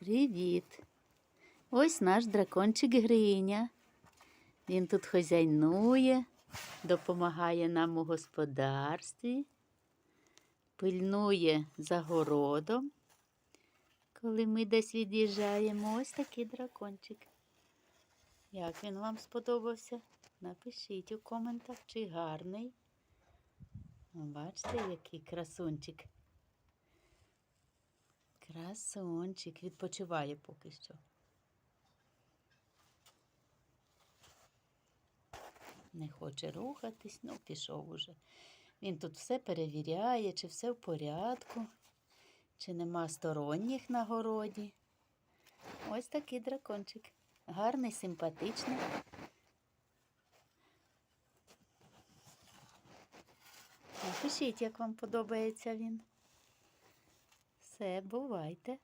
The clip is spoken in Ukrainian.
Привіт! Ось наш дракончик Гриня. Він тут хазяйнує, допомагає нам у господарстві, пильнує за городом. Коли ми десь від'їжджаємо, ось такий дракончик. Як він вам сподобався? Напишіть у коментах, чи гарний. Бачите, який красунчик. Красунчик відпочиває поки що. Не хоче рухатись, ну пішов уже. Він тут все перевіряє, чи все в порядку, чи нема сторонніх на городі. Ось такий дракончик. Гарний, симпатичний. Напишіть, як вам подобається він. Все, бувайте.